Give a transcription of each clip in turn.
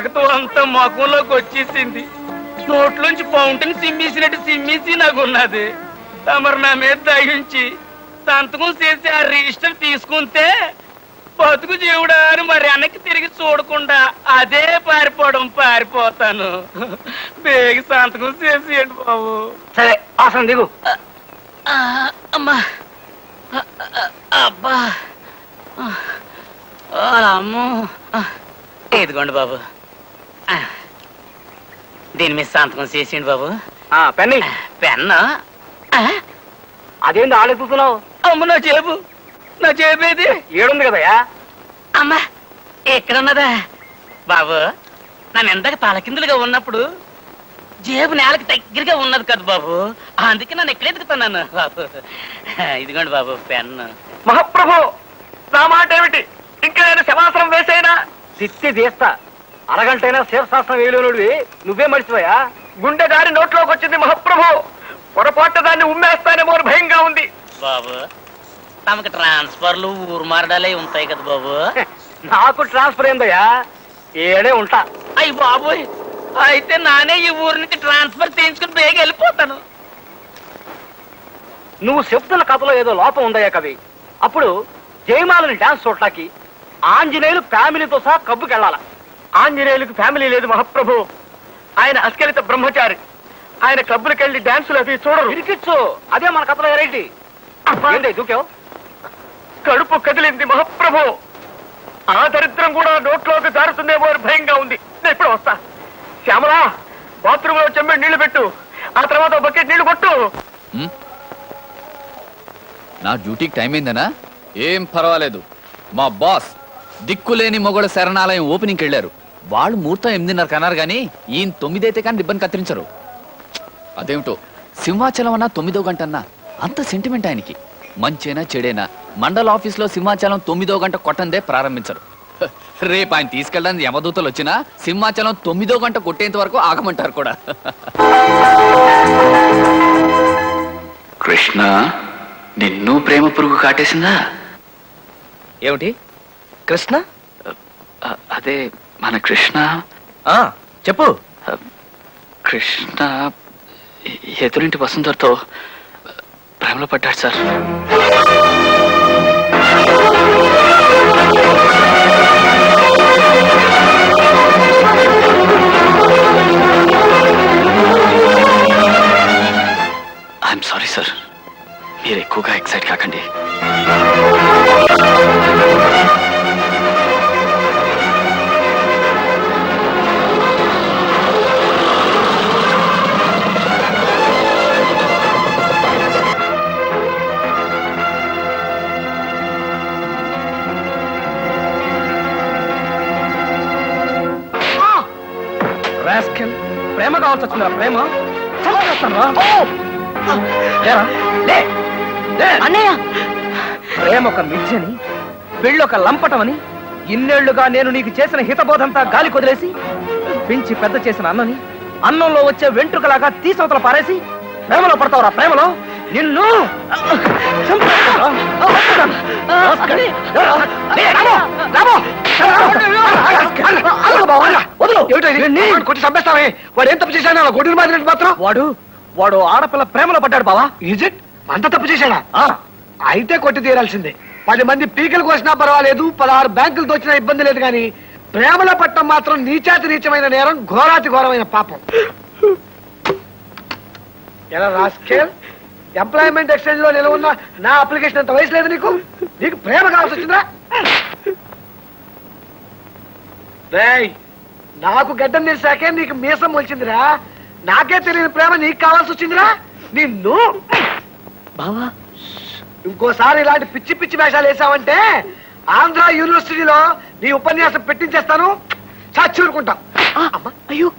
రక్తం అంతా ముఖంలోకి వచ్చేసింది. నోట్లోంచి ఫౌంటైన్ సిమ్మేసినట్టు సిమ్మేసి నాకు ఉన్నది తమరు నా మీద దయించి సంతకం చేసి ఆ రిజిస్టర్ తీసుకుంటే బతుకు జీవుడా అని మరి వెనక్కి తిరిగి చూడకుండా అదే పారిపోవడం పారిపోతాను. బేగ సంతకం చేసేయండి బాబు. సరే ఆసనం దిగు. అమ్మా. అబ్బా. అమ్మో. ఇదిగోండి బాబు. దీని మీద సంతకం చేసేయండి బాబు. పెన్ను. ఆ, అదేంటి ఆడెత్తుతున్నావు అమ్మ నా చేపు నా చేపేది ఏడుంది కదయ్యా? అమ్మా ఎక్కడున్నదా? బాబు నన్ను ఎంతగా తలకిందులుగా ఉన్నప్పుడు జేబు నేలకి దగ్గరగా ఉన్నది కదా బాబు. అందుకే నన్ను ఎక్కడ ఎదుగుతున్నాను బాబు. ఇదిగోండి బాబు పెన్ను. మహాప్రభు నా మాట ఏమిటి ఇంకా నేను శవాసనం వేసేనా? తిత్తి తీస్తా. అరగంటైనా శివశాస్త్రం వేయలేనుడివి. నువ్వే మర్చిపోయా? గుండె దారి నోట్లోకి వచ్చింది మహాప్రభు. పొరపాటు దాన్ని ఉమ్మేస్తానేమో భయంగా ఉంది. బాబు తమకు ట్రాన్స్ఫర్లు ఊరు మారడాలే ఉంటాయి కదా బాబు. నాకు ట్రాన్స్ఫర్ అయిందయ్యా ఏడే ఉంటా. అయ్యి బాబోయ్ అయితే నానే ఈ ఊరు నుంచి ట్రాన్స్ఫర్ చేయించుకుని బేగ వెళ్ళిపోతాను. నువ్వు చెప్తున్న కథలో ఏదో లోపం ఉందయ్యా కవి. అప్పుడు జయమాలని డాన్స్ చూడటానికి ఆంజనేయులు ఫ్యామిలీతో సహా కబ్బుకి వెళ్ళాల ఆంజనేయులకు ఫ్యామిలీ లేదు మహాప్రభు. ఆయన అస్కలిత బ్రహ్మచారి. ఆయన క్లబ్బులకు వెళ్ళి డాన్సులు అవి చూడరు. ఇరికిచ్చు. అదే మన కథలో వెరైటీ. దూకావు? కడుపు కదిలింది మహాప్రభు. ఆ దరిద్రం కూడా నోట్లోకి జారుతుందేమో అని భయంగా ఉంది. నేను ఇప్పుడు వస్తా. శ్యామలా బాత్రూమ్లో చెమ్మె నీళ్ళు పెట్టు. ఆ తర్వాత బకెట్ నీళ్ళు కొట్టు? నా డ్యూటీకి టైం అయిందనా? ఏం పర్వాలేదు. మా బాస్ దిక్కులేని మొగడు శరణాలయం ఓపెనింగ్కి వెళ్ళారు. వాళ్ళు ముహూర్తం ఎనిమిదిన్నర కన్నారు కానీ ఈయన తొమ్మిదైతే కానీ రిబ్బన్ కత్తిరించరు. అదేమిటో సింహాచలం అన్నా తొమ్మిదో గంట అన్నా అంత సెంటిమెంట్ ఆయనకి. మంచేనా చెడేనా మండల ఆఫీస్లో సింహాచలం తొమ్మిదో గంట కొట్టందే ప్రారంభించరు. రేపు ఆయన తీసుకెళ్ళడానికి యమదూతలు వచ్చినా సింహాచలం తొమ్మిదో గంట కొట్టేంత వరకు ఆగమంటారు కూడా. కృష్ణ నిన్ను ప్రేమ పురుగు కాటేసిందా? ఏమిటి? కృష్ణ? అదే మన కృష్ణ? ఆ చెప్పు. కృష్ణ ఎదురింటి వసుంధరతో ప్రేమలో పడ్డాడు సార్. I'm sorry sir. మీరు ఎక్కువగా ఎక్సైట్ కాకండి. కావాల్సి వచ్చిందా ప్రేమ. లేరా? లే. లే. ప్రేమ ఒక మిథ్యని పెళ్ళి ఒక లంపటమని ఇన్నేళ్ళుగా నేను నీకు చేసిన హితబోధంతా గాలి కొదిలేసి పెంచి పెద్ద చేసిన అన్నని అన్నంలో వచ్చే వెంట్రుకలాగా తీసవతల పారేసి ప్రేమలో పడతావురా ప్రేమలో నిన్ను చంపేస్తానురా. కొట్టి చంపేస్తావే వాడు ఏం తప్పు చేశాడు అలా గొడ్డును మాదిరి మాత్రం వాడు వాడు ఆడపిల్ల ప్రేమలో పడ్డాడు బావా. ఈజ్ ఇట్ అంత తప్పు చేశాడా? ఆ, అయితే కొట్టి తీరాల్సిందే. పది మంది పీకలు కోసినా పర్వాలేదు పదహారు బ్యాంకులు దోచినా ఇబ్బంది లేదు కానీ ప్రేమలో పట్టడం మాత్రం నీచాతి నీచమైన నేరం ఘోరాతి ఘోరమైన పాపం. ఎలా రాస్కేల్? ఎంప్లాయ్మెంట్ ఎక్స్చేంజ్లో నిలవున్న నా అప్లికేషన్ అంత వయసు లేదు నీకు? నీకు ప్రేమ కావాల్సి వచ్చిందా రేయ్ నాకు గడ్డం తెలిసాకే నీకు మీసం వచ్చిందిరా నాకే తెలియని ప్రేమ నీకు కావాల్సి వచ్చిందిరా. నిన్ను. బావా. ఇంకోసారి ఇలాంటి పిచ్చి పిచ్చి వేషాలు వేసావంటే ఆంధ్ర యూనివర్సిటీలో నీ ఉపన్యాసం పెట్టించేస్తాను. చచ్చూరుకుంటా అయ్యో.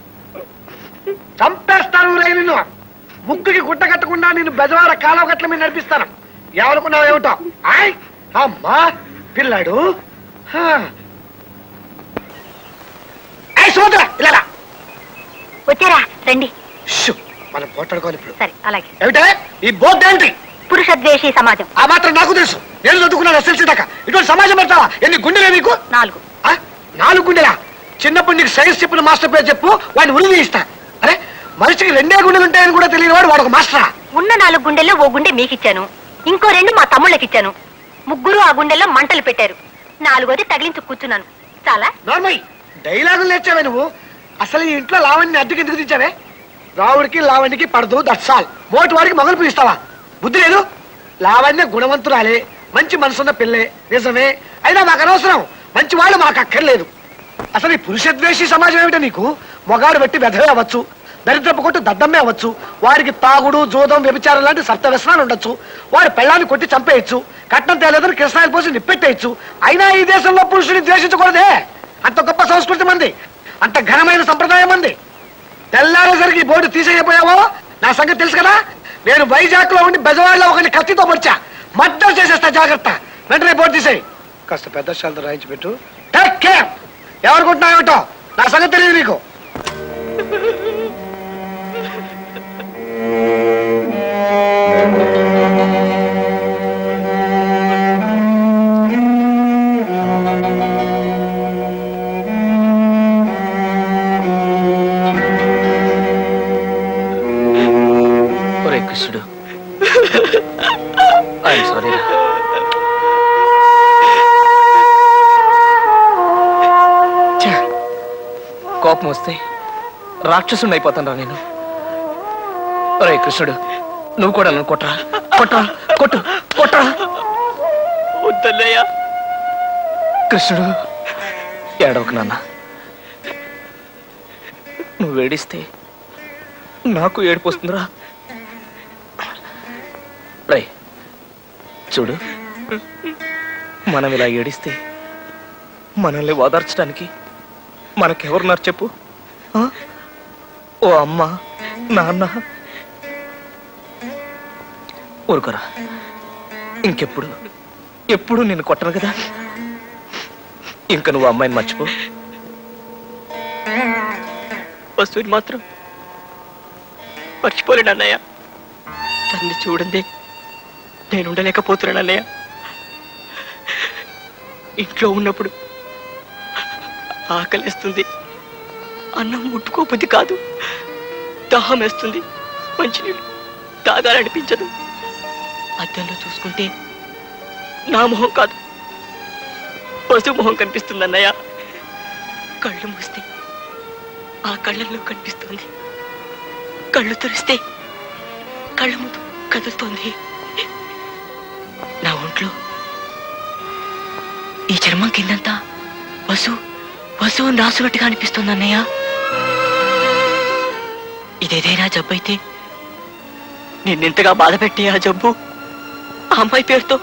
చంపేస్తాను రే నిన్ను. ముక్కుకి గుట్ట కట్టకుండా నేను బెజవాడ కాలువ గట్ల మీద నడిపిస్తాను. ఏమనుకున్నావు ఏమిటో? ఆయ్ అమ్మా పిల్లాడు. సుభద్ర, ఇలా రా. వచ్చారా? రండి. షూ, మనం పోట్లాడుకోవాలి ఇప్పుడు. సరే అలాగే. ఏమిటే? ఈ బోర్డు ఏంటి? పురుష ద్వేషి సమాజం. ఆ మాత్రం నాకు తెలుసు. నేను చదువుకున్నాను ఎస్ఎల్సీ దాకా. ఇటువంటి సమాజం పెడతావా? ఎన్ని గుండెలే నీకు? నాలుగు. ఆ? నాలుగు గుండెలా? చిన్నప్పుడు నీకు సైన్స్ చెప్పిన మాస్టర్ పేరు చెప్పు వాడిని ఉరి తీయిస్తా అరే మనిషికి రెండే గుండెలు ఉంటాయని కూడా తెలియని వాడు వాడు ఒక మాస్టరా ఉన్న నాలుగు గుండెల్లో ఓ గుండె మీకిచ్చాను. ఇంకో రెండు మా తమ్ముళ్ళకిచ్చాను. ముగ్గురు ఆ గుండెల్లో మంటలు పెట్టారు. నాలుగోది తగిలించు కూర్చున్నాను. చాలా. నార్మల్. డైలాగులు నేర్చావే నువ్వు? అసలు ఈ ఇంట్లో లావణ్ణి అద్దెకి ఎందుకు తెచ్చావే రావుడికి లావణ్యకి పడదు దట్సాల్ మోటి వాడికి మొగలు పిలుస్తావా బుద్ధి లేదు? లావణ్య గుణవంతురాలే మంచి మనసున్న పిల్లే నిజమే? అయినా మాకు అనవసరం. మంచి వాళ్ళు మాకు అక్కర్లేదు. అసలు ఈ పురుషద్వేషి సమాజం ఏమిటో నీకు? మొగాడు పెట్టి వెధవే అవ్వచ్చు దరిద్రపు కొట్టు దద్దమ్మే అవ్వచ్చు వారికి తాగుడు జోదం వ్యభిచారం లాంటి సప్త వ్యసనాలు ఉండొచ్చు వారి పెళ్ళాన్ని కొట్టి చంపేయచ్చు కట్నం తేలేదని కృష్ణాయిలు పోసి నిప్పెట్టేయచ్చు. అయినా ఈ దేశంలో పురుషుని ద్వేషించకూడదే. అంత గొప్ప సంస్కృతి మంది అంత ఘనమైన సంప్రదాయం మంది. తెల్లారేసరికి బోర్డు తీసేయపోయావో నా సంగతి తెలుసు కదా? నేను వైజాగ్లో ఉండి బెజవాడలో ఒకరిని కత్తితో పొడిచా. మద్దతు చేసేస్తా జాగ్రత్త. వెంటనే బోర్డు తీసేయి. కాస్త పెద్ద శాలతో రాయించి పెట్టు. టేక్ కేర్ ఎవరుకుంటున్నావేటో నా సంగతి తెలియదు నీకు. ఐఎమ్ సారీ కోపం వస్తే రాక్షసుని అయిపోతాను నేను. ఒరే కృష్ణుడు నువ్వు కూడా నన్ను కొట్టరా. కొట్టరా కొట్టు కొట్టరా. వద్దన్నయ్య. కృష్ణుడు ఏడవకు నాన్న. నువ్వు ఏడిస్తే నాకు ఏడుపు వస్తుందిరా. రై చూడు. మనం ఇలా ఏడిస్తే మనల్ని ఓదార్చడానికి మనకెవరున్నారు చెప్పు. ఆ? ఓ అమ్మ నాన్న. ఊరుకోరా. ఇంకెప్పుడు? ఎప్పుడు నేను కొట్టను కదా? ఇంకా నువ్వు అమ్మాయిని మర్చిపో. వస్తువుని మాత్రం మర్చిపోలేడు అన్నయ్య. తన్ని చూడండి. నేను ఉండలేకపోతున్నాను అన్నయ్య ఇంట్లో ఉన్నప్పుడు ఆకలిస్తుంది. అన్నం ముట్టుకోబుద్ధి కాదు. దాహం వేస్తుంది మంచినీళ్ళు తాగాలనిపించదు. అద్దంలో చూసుకుంటే నా మొహం కాదు. పశు మొహం కనిపిస్తుంది అన్నయ్య కళ్ళు మూస్తే ఆ కళ్ళల్లో కనిపిస్తుంది. కళ్ళు తెరిస్తే కళ్ళ ముందు కదులుతోంది. ఈ చర్మం కిందంతా వసు వసువు రాసునట్టుగా అనిపిస్తుంది అన్నయ్య. ఇదేదైనా జబ్బు అయితే నిన్నెంతగా బాధపెట్టే ఆ జబ్బు ఆ అమ్మాయి పేరుతో